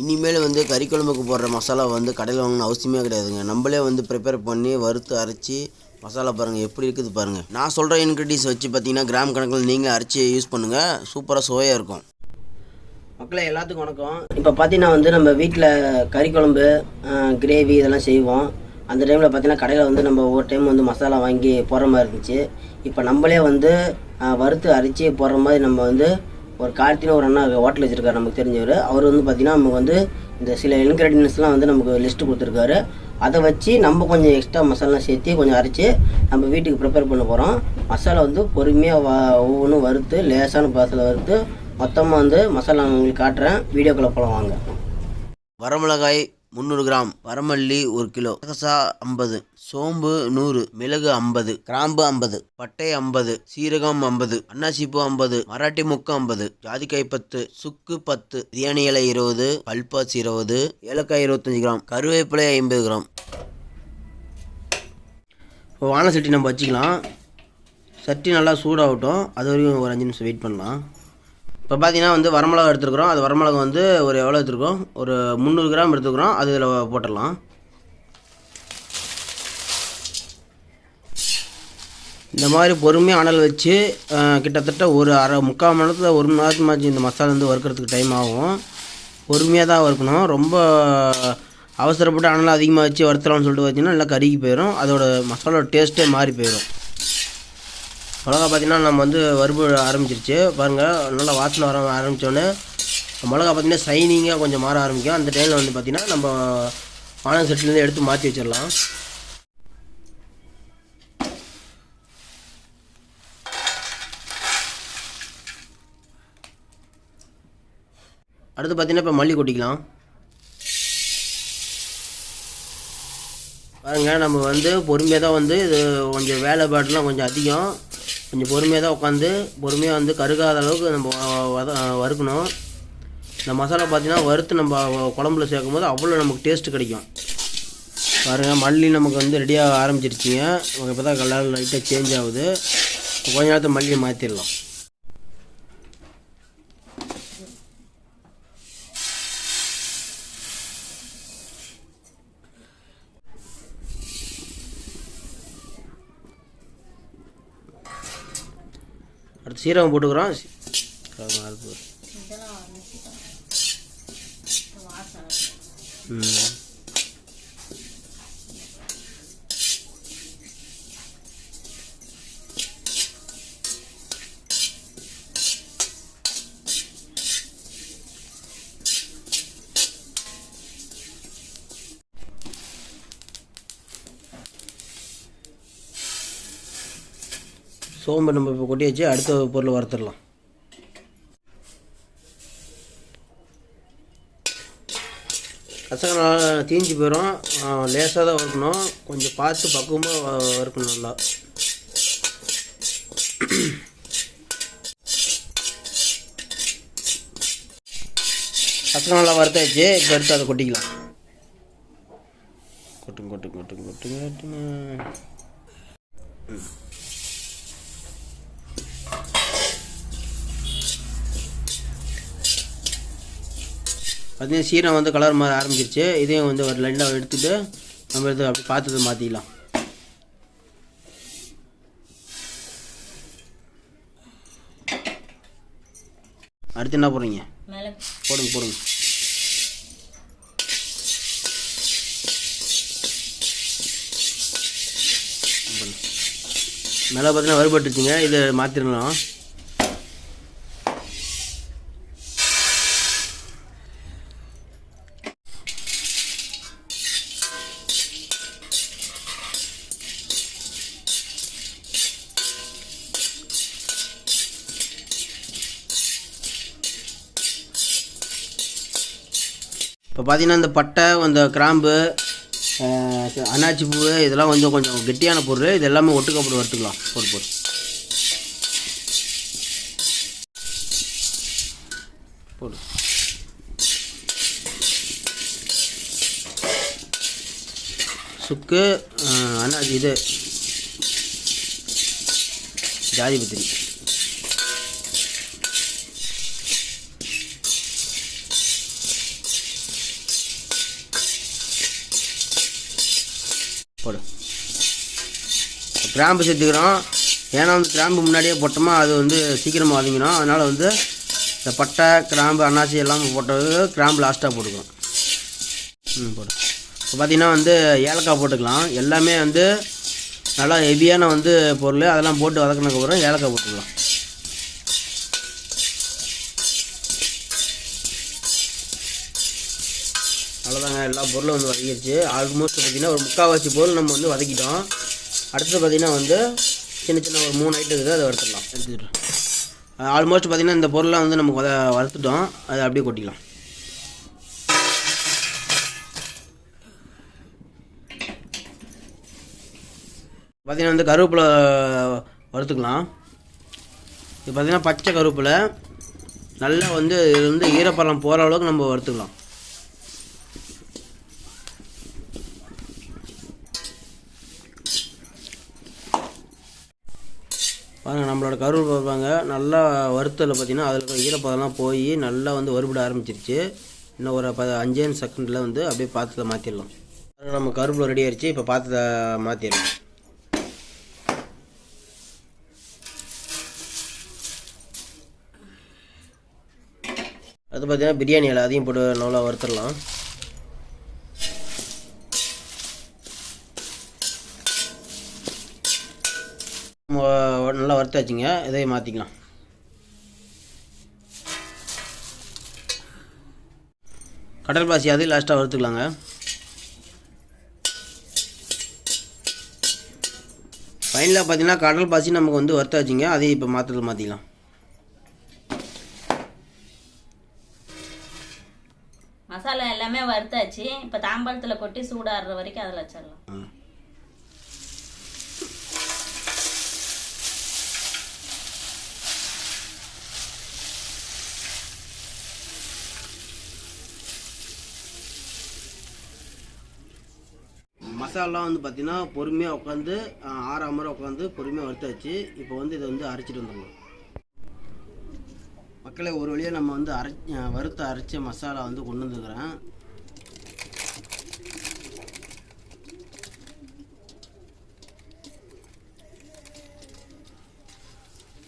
இனிமேல் வந்து கறி குழம்புக்கு போடுற மசாலா வந்து கடையில் வாங்கணும்னு அவசியமே கிடையாதுங்க. நம்மளே வந்து ப்ரிப்பேர் பண்ணி வறுத்து அரைச்சி மசாலா பாருங்கள் எப்படி இருக்குது பாருங்கள் நான் சொல்கிற இன்க்ரீடியன்ஸ் வச்சு பார்த்தீங்கன்னா கிராம் கணக்கில் நீங்களே அரைச்சி யூஸ் பண்ணுங்கள் சூப்பராக சுவையாக இருக்கும். மக்களே எல்லாத்துக்கும் வணக்கம். இப்போ பார்த்தீங்கன்னா வந்து நம்ம வீட்டில் கறி குழம்பு கிரேவி இதெல்லாம் செய்வோம். அந்த டைமில் பார்த்தீங்கன்னா கடையில் வந்து நம்ம ஒவ்வொரு டைம் வந்து மசாலா வாங்கி போடுற மாதிரி இருந்துச்சு. இப்போ நம்மளே வந்து வறுத்து அரைச்சி போடுற மாதிரி நம்ம வந்து ஒரு கார்த்தின ஒரு அண்ணா ஹோட்டல் வச்சுருக்காரு நமக்கு தெரிஞ்சவர். அவர் வந்து பார்த்திங்கன்னா நமக்கு வந்து இந்த சில இன்க்ரீடியன்ஸ்லாம் வந்து நமக்கு லிஸ்ட்டு கொடுத்துருக்காரு. அதை வச்சு நம்ம கொஞ்சம் எக்ஸ்ட்ரா மசாலா சேர்த்து கொஞ்சம் அரைச்சி நம்ம வீட்டுக்கு ப்ரிப்பேர் பண்ண போகிறோம் மசாலா வந்து பொறுமையாக வா ஒவ்வொன்றும் வறுத்து லேசான பாசத்தில் வறுத்து மொத்தமாக வந்து மசாலா உங்களுக்கு காட்டுறேன். வீடியோக்குள்ளே போகலாம் வாங்க. வரமிளகாய் முந்நூறு கிராம் வரமல்லி ஒரு கிலோ கசா ஐம்பது சோம்பு நூறு மிளகு ஐம்பது கிராம்பு ஐம்பது பட்டை ஐம்பது சீரகம் ஐம்பது அன்னாசிப்பூ ஐம்பது மராட்டி முக்கு ஐம்பது ஜாதிக்காய் பத்து சுக்கு பத்து பிரியாணி இலை இருபது பல்பாஸ் இருபது ஏலக்காய் இருபத்தஞ்சி கிராம் கருவேப்பிலை ஐம்பது கிராம். இப்போ வாழை சட்டி நம்ம வச்சுக்கலாம். சட்டி நல்லா சூடாகட்டும். அது வரைக்கும் ஒரு அஞ்சு நிமிஷம் வெயிட் பண்ணலாம். இப்போ பார்த்தீங்கன்னா வந்து வரமிளகா எடுத்துருக்குறோம். அது வரமிளகா வந்து ஒரு எவ்வளோ எடுத்துருக்கோம்? ஒரு முந்நூறு கிராம் எடுத்துக்கிறோம். அது இதில் போட்டுடலாம். இந்த மாதிரி பொறுமையாக அனல் வச்சு கிட்டத்தட்ட ஒரு அரை முக்கால் மணி நேரத்தில் ஒரு மணி நேரத்துமாச்சு இந்த மசாலா வந்து வறுக்கிறதுக்கு டைம் ஆகும். பொறுமையாக தான் வறுக்கணும். ரொம்ப அவசரப்பட்டு அனல் அதிகமாக வச்சு வறுத்தலாம்னு சொல்லிட்டு பார்த்தீங்கன்னா நல்லா கருகி போயிடும் அதோட மசாலோட டேஸ்ட்டே மாறி போயிடும் மிளகா பார்த்தீங்கன்னா நம்ம வந்து வறுப்பு ஆரம்பிச்சிருச்சு. பாருங்கள் நல்லா வாசனை வர ஆரம்பித்தோடனே மிளகா பார்த்தீங்கன்னா ஷைனிங்காக கொஞ்சம் மாற ஆரம்பிக்கும். அந்த டைமில் வந்து பார்த்திங்கன்னா நம்ம பானை செட்டிலேருந்து எடுத்து மாற்றி வச்சிடலாம். அடுத்து பார்த்தீங்கன்னா இப்போ மல்லி கொட்டிக்கலாம். பாருங்கள் நம்ம வந்து பொறுமையாக தான் வந்து இது கொஞ்சம் வேலைப்பாடுலாம் கொஞ்சம் அதிகம். கொஞ்சம் பொறுமையாக தான் உட்காந்து பொறுமையாக வந்து கருகாத அளவுக்கு நம்ம வத வறுக்கணும். இந்த மசாலா பார்த்தீங்கன்னா வறுத்து நம்ம குழம்புல சேர்க்கும் போது அவ்வளோ நமக்கு டேஸ்ட் கிடைக்கும். பாருங்கள் மல்லி நமக்கு வந்து ரெடியாக ஆரம்பிச்சிருச்சிங்க. இப்போ தான் கலர் லைட்டாக சேஞ்ச் ஆகுது. கொஞ்ச நேரத்தில் மல்லியை மாற்றிடலாம் சீரகம் போட்டுக்கிறோம் அரைப்பு. ம் சோம்பு நம்ம இப்போ கொட்டி வச்சு அடுத்த பொருள் வறுத்துடலாம். கசகம் நல்லா தீஞ்சு போயிடும் லேசாக தான் வறுக்கணும். கொஞ்சம் பார்த்து பக்குவமாக வ- வறுக்கணும் நல்லா. கசகம் நல்லா வறுத்தாச்சு. இப்போ எடுத்து அதை கொட்டிக்கலாம். கொட்டுங்க கொட்டுங்க கொட்டுங்க கொட்டுங்க கொட்டுங்க. பார்த்தீங்கன்னா சீரம் வந்து கலர் மாற ஆரம்பிச்சிருச்சு. இதையும் வந்து ஒரு லைனாக எடுத்துட்டு நம்ம இது அப்படி பார்த்தது மாற்றிக்கலாம் அடுத்து என்ன போடுறீங்க? போடுங்க போடுங்க. மேலே பார்த்தீங்கன்னா வறுபட்டுச்சுங்க இதை மாற்றிடலாம் இப்போ பார்த்தீங்கன்னா இந்த பட்டை இந்த கிராம்பு அன்னாச்சி பூ இதெல்லாம் வந்து கொஞ்சம் கெட்டியான பொருள். இது எல்லாமே ஒட்டுக்க போட்டு வறுத்துக்கலாம். ஒரு பொருள் போடு சுக்கு அண்ணா இது. ஜாதிபத்திரி. போடு. கிராம்பு சேர்த்துக்கிறோம். ஏன்னா வந்து கிராம்பு முன்னாடியே போட்டோமா அது வந்து சீக்கிரமாக வதங்கிடும். அதனால் வந்து இந்த பட்டை கிராம்பு அன்னாசி எல்லாம் போட்டது கிராம்பு லாஸ்ட்டாக போட்டுக்கிறோம். ம் போடு. இப்போ பார்த்திங்கன்னா வந்து ஏலக்காய் போட்டுக்கலாம். எல்லாமே வந்து நல்லா ஹெவியான வந்து பொருள். அதெல்லாம் போட்டு வதக்கினதுக்கப்புறம் ஏலக்காய் போட்டுக்கலாம். அவ்வளோதாங்க எல்லா பொருளும் வந்து வதக்கிடுச்சு ஆல்மோஸ்ட் பார்த்திங்கன்னா ஒரு முக்கால்வாசி பொருள் நம்ம வந்து வதக்கிட்டோம். அடுத்தது பார்த்திங்கன்னா வந்து சின்ன சின்ன ஒரு மூணு ஐட்டம் இருக்குது அதை வறுத்துடலாம். எடுத்துக்கிட்டோம் ஆல்மோஸ்ட் பார்த்திங்கன்னா இந்த பொருள்லாம் வந்து நம்ம வத வறுத்துட்டோம். அதை அப்படியே கொட்டிக்கலாம். பார்த்திங்கன்னா வந்து கருவேப்பிலை வறுத்துக்கலாம். இது பார்த்திங்கன்னா பச்சை கருவேப்பிலை. நல்லா வந்து இது வந்து ஈரப்பழம் போகிற அளவுக்கு நம்ம வறுத்துக்கலாம். பாருங்க நம்மளோட கருவேப்பிலை பார்ப்பாங்க நல்லா வறுத்தல பார்த்தீங்கன்னா அதில் இருக்க ஈரப்பதம்லாம் போய் நல்லா வந்து வறுபட ஆரம்பிச்சிருச்சு. இன்னும் ஒரு ப அஞ்சே செகண்டில் வந்து அப்படியே பாத்திரத்தை மாற்றிடலாம் நம்ம கருவேப்பிலை ரெடி ஆயிடுச்சு இப்போ பாத்திரத்தை மாற்றிடலாம் அது பார்த்தீங்கன்னா பிரியாணி இலை அதையும் போட்டு நல்லா வறுத்துடலாம். நல்லா வறுத்தாச்சுங்க இதையும் மாற்றிக்கலாம் கடல் பாசி அதையும் லாஸ்ட்டாக வறுத்துக்கலாங்க. ஃபைனலாக பார்த்தீங்கன்னா கடல் பாசி நமக்கு வந்து வறுத்தாச்சுங்க அதையும் இப்போ மாற்றுறது மாற்றிக்கலாம் மசாலா எல்லாமே வறுத்தாச்சு. இப்போ தாம்பாளத்தில் கொட்டி சூடாடுற வரைக்கும் அதில் வச்சிடலாம் மசாலாம் வந்து பார்த்திங்கன்னா பொறுமையாக உட்காந்து ஆறாம் முறை உட்காந்து பொறுமையாக வறுத்தாச்சு. இப்போ வந்து இதை வந்து அரைச்சிட்டு வந்துடணும். மக்களை ஒரு வழியாக நம்ம வந்து அரை வறுத்து அரைச்ச மசாலா வந்து கொண்டு வந்துக்கிறேன்.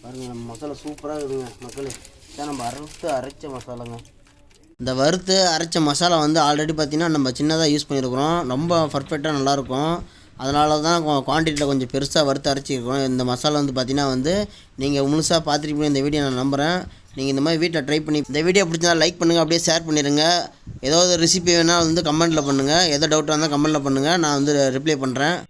பாருங்கள் நம்ம மசாலா சூப்பராக இருக்குதுங்க மக்களே. இதான் நம்ம அறுத்து அரைச்ச மசாலாங்க. இந்த வறுத்து அரைச்ச மசாலா வந்து ஆல்ரெடி பார்த்தீங்கன்னா நம்ம சின்னதாக யூஸ் பண்ணியிருக்கிறோம் ரொம்ப பர்ஃபெக்டாக நல்லாயிருக்கும். அதனால தான் குவான்டிட்டியில் கொஞ்சம் பெருசாக வறுத்து அரைச்சிருக்கோம் இந்த மசாலா வந்து பார்த்தீங்கன்னா வந்து நீங்கள் முழுசாக பார்த்துருப்பீங்க இந்த வீடியோ நான் நம்புகிறேன் நீங்கள் இந்த மாதிரி வீட்டில் ட்ரை பண்ணி இந்த வீடியோ பிடிச்சா லைக் பண்ணுங்கள் அப்படியே ஷேர் பண்ணிடுங்க ஏதாவது ரெசிபி வேணால் வந்து கமெண்ட்டில் பண்ணுங்கள் எதோ டவுட்டாக இருந்தால் கமெண்ட்டில் பண்ணுங்கள் நான் வந்து ரிப்ளை பண்ணுறேன்